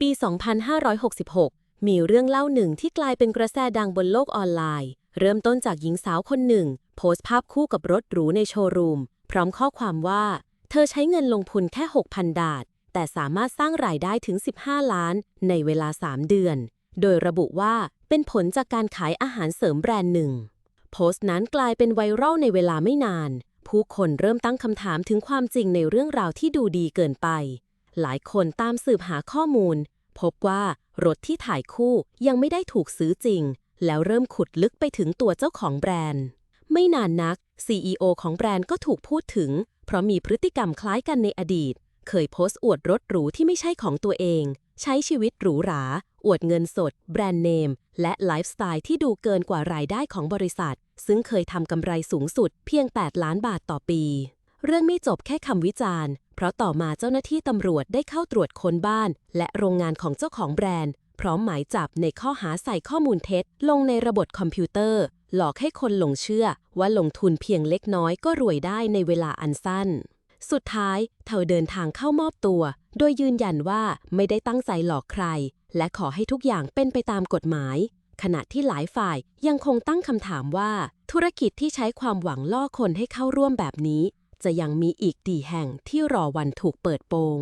ปี 2566 มีเรื่องเล่าหนึ่งที่กลายเป็นกระแสดังบนโลกออนไลน์ เริ่มต้นจากหญิงสาวคนหนึ่ง โพสต์ภาพคู่กับรถหรูในโชว์รูม พร้อมข้อความว่า เธอใช้เงินลงทุนแค่ 6,000 ดาท แต่สามารถสร้างรายได้ถึง 15 ล้าน ในเวลา 3 เดือน โดยระบุว่าเป็นผลจากการขายอาหารเสริมแบรนด์หนึ่ง โพสต์นั้นกลายเป็นไวรัลในเวลาไม่นาน ผู้คนเริ่มตั้งคำถามถึงความจริงในเรื่องราวที่ดูดีเกินไป หลายคนตามสืบหาข้อมูล พบว่ารถที่ถ่ายคู่ยังไม่ได้ถูกซื้อจริง แล้วเริ่มขุดลึกไปถึงตัวเจ้าของแบรนด์ ไม่นานนัก CEO ของแบรนด์ก็ถูกพูดถึง เพราะมีพฤติกรรมคล้ายกันในอดีต เคยโพสต์อวดรถหรูที่ไม่ใช่ของตัวเอง ใช้ชีวิตหรูหรา อวดเงินสด แบรนด์เนม และไลฟ์สไตล์ที่ดูเกินกว่ารายได้ของบริษัท ซึ่งเคยทำกำไรสูงสุดเพียง 8 ล้านบาทต่อปี เรื่องไม่จบแค่คำวิจารณ์ เพราะต่อมาเจ้าหน้าที่ตำรวจได้เข้าตรวจค้นบ้าน และโรงงานของเจ้าของแบรนด์ พร้อมหมายจับในข้อหาใส่ข้อมูลเท็จ ลงในระบบคอมพิวเตอร์ หลอกให้คนหลงเชื่อ ว่าลงทุนเพียงเล็กน้อยก็รวยได้ในเวลาอันสั้น สุดท้าย เธอเดินทางเข้ามอบตัว โดยยืนยันว่าไม่ได้ตั้งใจหลอกใคร และขอให้ทุกอย่างเป็นไปตามกฎหมาย ขณะที่หลายฝ่ายยังคงตั้งคำถามว่า ธุรกิจที่ใช้ความหวังล่อคนให้เข้าร่วมแบบนี้ จะยังมีอีกดีแห่งที่รอวันถูกเปิดโปง